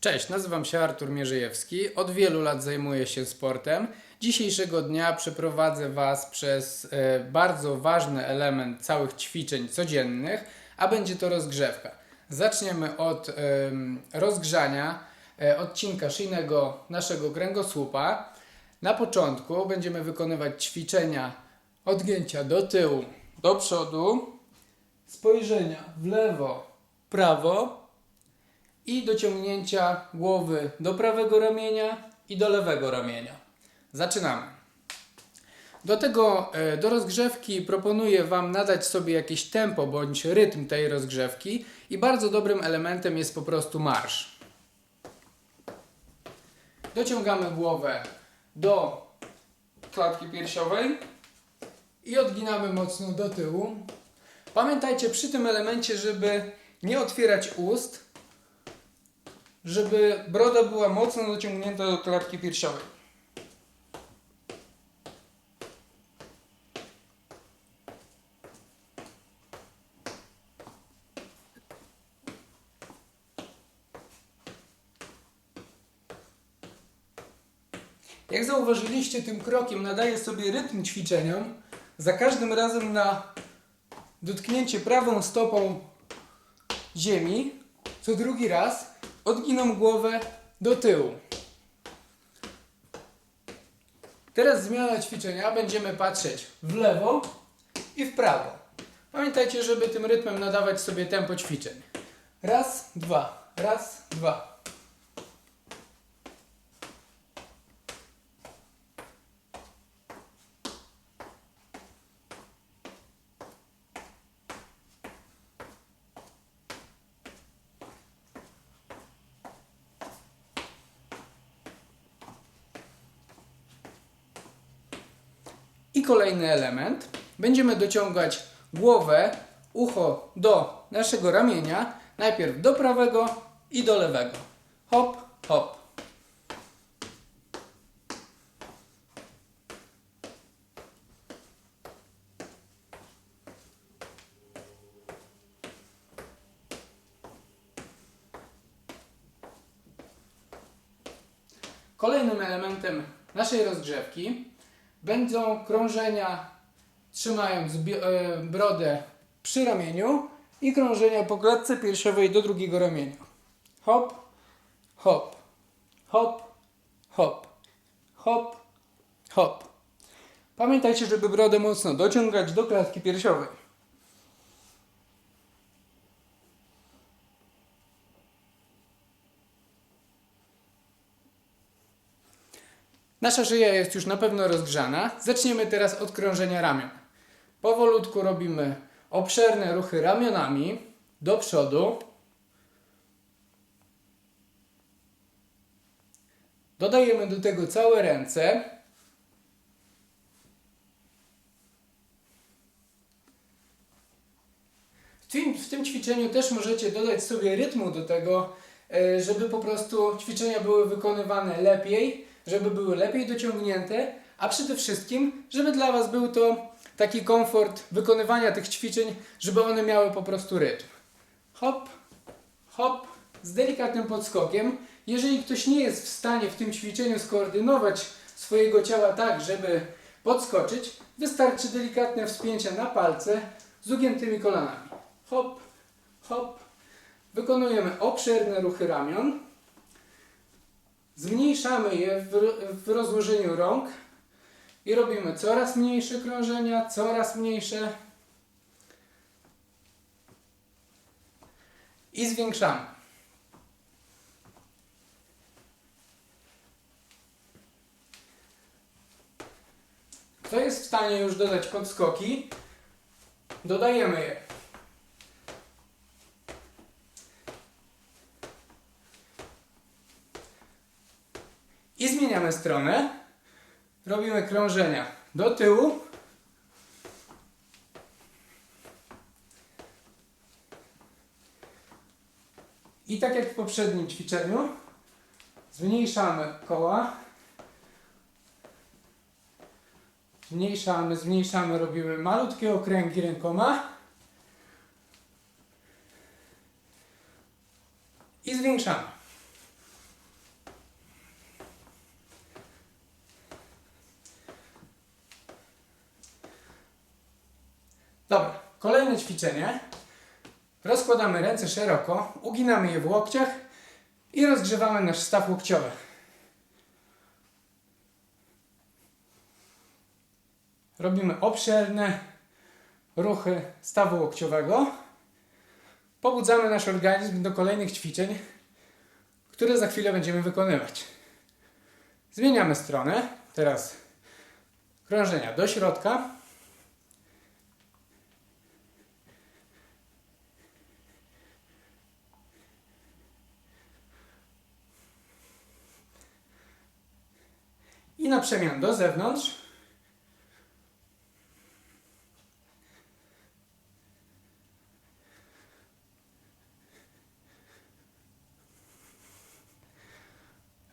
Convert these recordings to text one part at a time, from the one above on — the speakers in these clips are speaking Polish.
Cześć, nazywam się Artur Mierzyjewski. Od wielu lat zajmuję się sportem. Dzisiejszego dnia przeprowadzę Was przez e, bardzo ważny element całych ćwiczeń codziennych, a będzie to rozgrzewka. Zaczniemy od rozgrzania e, odcinka szyjnego naszego kręgosłupa. Na początku będziemy wykonywać ćwiczenia odgięcia do tyłu, do przodu, spojrzenia w lewo, prawo i dociągnięcia głowy do prawego ramienia i do lewego ramienia. Zaczynamy. Do tego, e, do rozgrzewki proponuję Wam nadać sobie jakieś tempo bądź rytm tej rozgrzewki i bardzo dobrym elementem jest po prostu marsz. Dociągamy głowę do klatki piersiowej i odginamy mocno do tyłu. Pamiętajcie przy tym elemencie, żeby nie otwierać ust, żeby broda była mocno dociągnięta do klatki piersiowej. Jak zauważyliście, tym krokiem nadaję sobie rytm ćwiczeniom. Za każdym razem na dotknięcie prawą stopą ziemi, co drugi raz odginam głowę do tyłu. Teraz zmiana ćwiczenia. Będziemy patrzeć w lewo i w prawo. Pamiętajcie, żeby tym rytmem nadawać sobie tempo ćwiczeń. Raz, dwa, raz, dwa. I kolejny element. Będziemy dociągać głowę, ucho do naszego ramienia. Najpierw do prawego i do lewego. Hop, hop. Kolejnym elementem naszej rozgrzewki będą krążenia trzymając e, brodę przy ramieniu i krążenia po klatce piersiowej do drugiego ramienia. Hop, hop, hop, hop, hop, hop. Pamiętajcie, żeby brodę mocno dociągać do klatki piersiowej. Nasza szyja jest już na pewno rozgrzana. Zaczniemy teraz od krążenia ramion. Powolutku robimy obszerne ruchy ramionami do przodu. Dodajemy do tego całe ręce. W tym, w tym ćwiczeniu też możecie dodać sobie rytmu do tego, e, żeby po prostu ćwiczenia były wykonywane lepiej, żeby były lepiej dociągnięte, a przede wszystkim, żeby dla Was był to taki komfort wykonywania tych ćwiczeń, żeby one miały po prostu rytm. Hop, hop, z delikatnym podskokiem. Jeżeli ktoś nie jest w stanie w tym ćwiczeniu skoordynować swojego ciała tak, żeby podskoczyć, wystarczy delikatne wspięcie na palce z ugiętymi kolanami. Hop, hop. Wykonujemy obszerne ruchy ramion. Zmniejszamy je w, w rozłożeniu rąk i robimy coraz mniejsze krążenia, coraz mniejsze. I zwiększamy. Kto jest w stanie już dodać podskoki? Dodajemy je. I stronę. Robimy krążenia do tyłu. I tak jak w poprzednim ćwiczeniu, zmniejszamy koła. Zmniejszamy, zmniejszamy, robimy malutkie okręgi rękoma. I zwiększamy. Ćwiczenie. Rozkładamy ręce szeroko, uginamy je w łokciach i rozgrzewamy nasz staw łokciowy. Robimy obszerne ruchy stawu łokciowego. Pobudzamy nasz organizm do kolejnych ćwiczeń, które za chwilę będziemy wykonywać. Zmieniamy stronę. Teraz krążenia do środka. I na przemian do zewnątrz.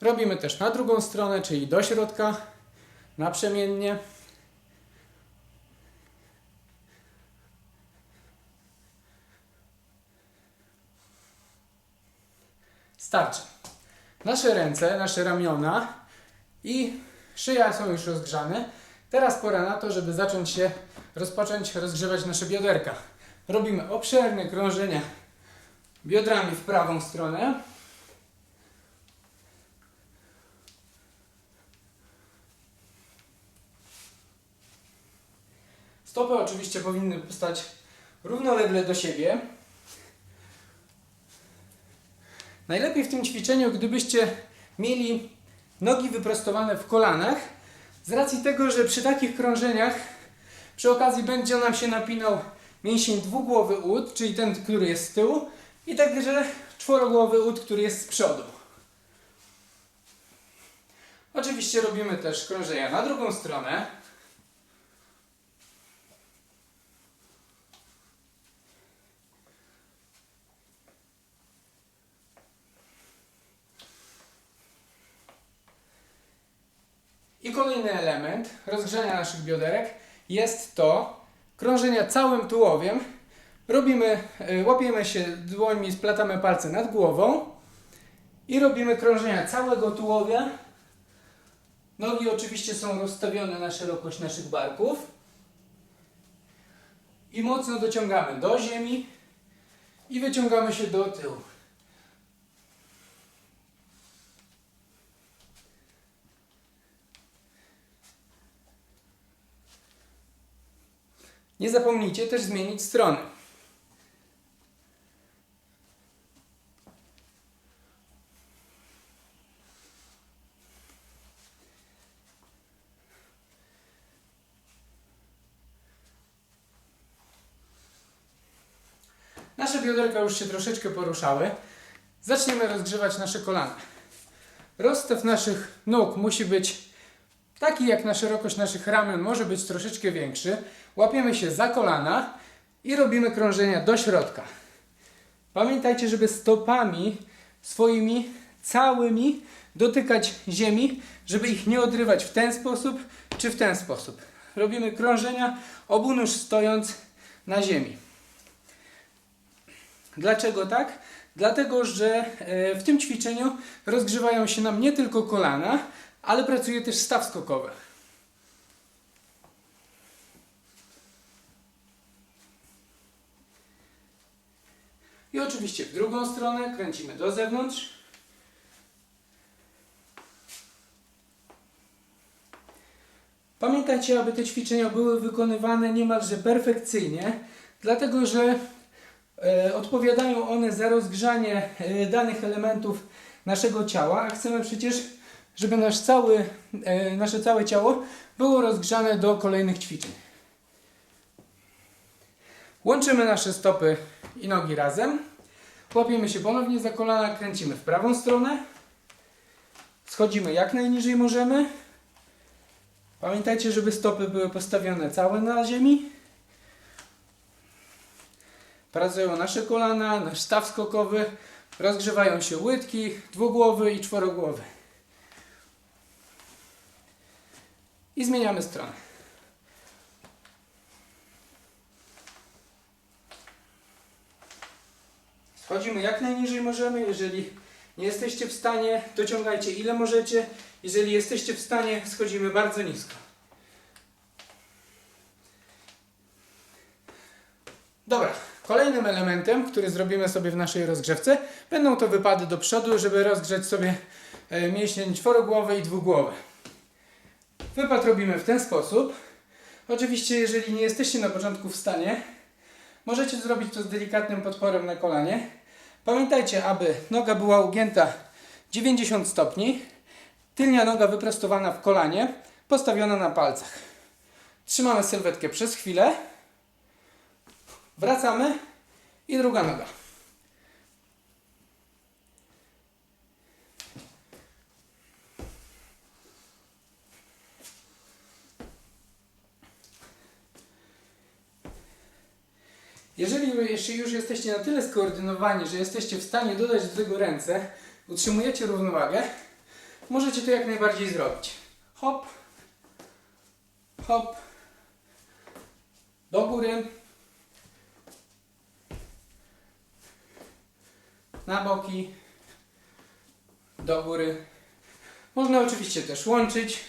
Robimy też na drugą stronę, czyli do środka, naprzemiennie. Starczy. Nasze ręce, nasze ramiona i szyja są już rozgrzane. Teraz pora na to, żeby zacząć się, rozpocząć rozgrzewać nasze bioderka. Robimy obszerne krążenia biodrami w prawą stronę. Stopy oczywiście powinny stać równolegle do siebie. Najlepiej w tym ćwiczeniu, gdybyście mieli nogi wyprostowane w kolanach, z racji tego, że przy takich krążeniach przy okazji będzie nam się napinał mięsień dwugłowy ud, czyli ten, który jest z tyłu, i także czworogłowy ud, który jest z przodu. Oczywiście robimy też krążenia na drugą stronę. I kolejny element rozgrzania naszych bioderek jest to krążenia całym tułowiem. Robimy, y, łapiemy się dłońmi, splatamy palce nad głową i robimy krążenia całego tułowia. Nogi oczywiście są rozstawione na szerokość naszych barków. I mocno dociągamy do ziemi i wyciągamy się do tyłu. Nie zapomnijcie też zmienić strony. Nasze bioderka już się troszeczkę poruszały. Zaczniemy rozgrzewać nasze kolana. Rozstaw naszych nóg musi być taki jak na szerokość naszych ramion, może być troszeczkę większy. Łapiemy się za kolana i robimy krążenia do środka. Pamiętajcie, żeby stopami swoimi całymi dotykać ziemi, żeby ich nie odrywać w ten sposób czy w ten sposób. Robimy krążenia obu nóż stojąc na ziemi. Dlaczego tak? Dlatego, że e, w tym ćwiczeniu rozgrzewają się nam nie tylko kolana, ale pracuje też staw skokowy. I oczywiście w drugą stronę kręcimy do zewnątrz. Pamiętajcie, aby te ćwiczenia były wykonywane niemalże perfekcyjnie, dlatego że e, odpowiadają one za rozgrzanie e, danych elementów naszego ciała, a chcemy przecież, żeby nasz cały, e, nasze całe ciało było rozgrzane do kolejnych ćwiczeń. Łączymy nasze stopy i nogi razem. Łapiemy się ponownie za kolana, kręcimy w prawą stronę. Schodzimy jak najniżej możemy. Pamiętajcie, żeby stopy były postawione całe na ziemi. Pracują nasze kolana, nasz staw skokowy. Rozgrzewają się łydki, dwugłowy i czworogłowy. I zmieniamy stronę. Schodzimy jak najniżej możemy. Jeżeli nie jesteście w stanie, dociągajcie ile możecie. Jeżeli jesteście w stanie, schodzimy bardzo nisko. Dobra, elementem, który zrobimy sobie w naszej rozgrzewce, będą to wypady do przodu, żeby rozgrzeć sobie e, mięśnie czworogłowe i dwugłowe. Wypad robimy w ten sposób. Oczywiście, jeżeli nie jesteście na początku w stanie, możecie zrobić to z delikatnym podporem na kolanie. Pamiętajcie, aby noga była ugięta 90 stopni, tylnia noga wyprostowana w kolanie, postawiona na palcach. Trzymamy sylwetkę przez chwilę, wracamy i druga noga. Jeżeli już jesteście na tyle skoordynowani, że jesteście w stanie dodać do tego ręce, utrzymujecie równowagę, możecie to jak najbardziej zrobić. Hop, hop, do góry, na boki, do góry. Można oczywiście też łączyć.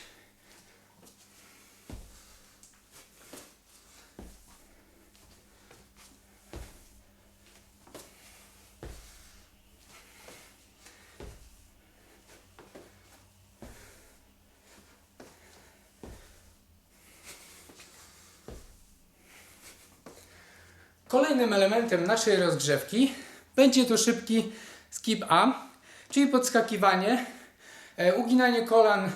Kolejnym elementem naszej rozgrzewki będzie to szybki skip A, czyli podskakiwanie, e, uginanie kolan e,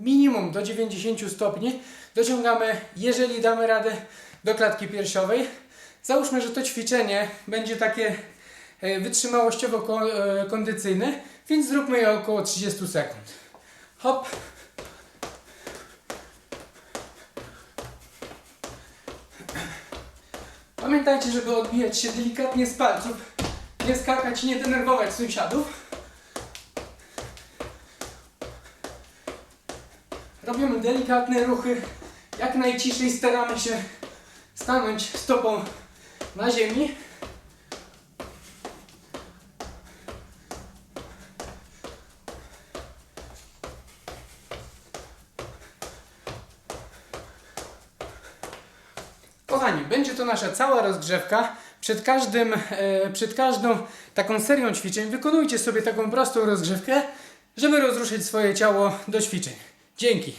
minimum do 90 stopni. Dociągamy, jeżeli damy radę, do klatki piersiowej. Załóżmy, że to ćwiczenie będzie takie e, wytrzymałościowo-kondycyjne, więc zróbmy je około 30 sekund. Hop. Pamiętajcie, żeby odbijać się delikatnie z palców, nie skakać i nie denerwować sąsiadów. Robimy delikatne ruchy, jak najciszej staramy się stanąć stopą na ziemi. Będzie to nasza cała rozgrzewka. Przed, każdym, e, przed każdą taką serią ćwiczeń wykonujcie sobie taką prostą rozgrzewkę, żeby rozruszyć swoje ciało do ćwiczeń. Dzięki.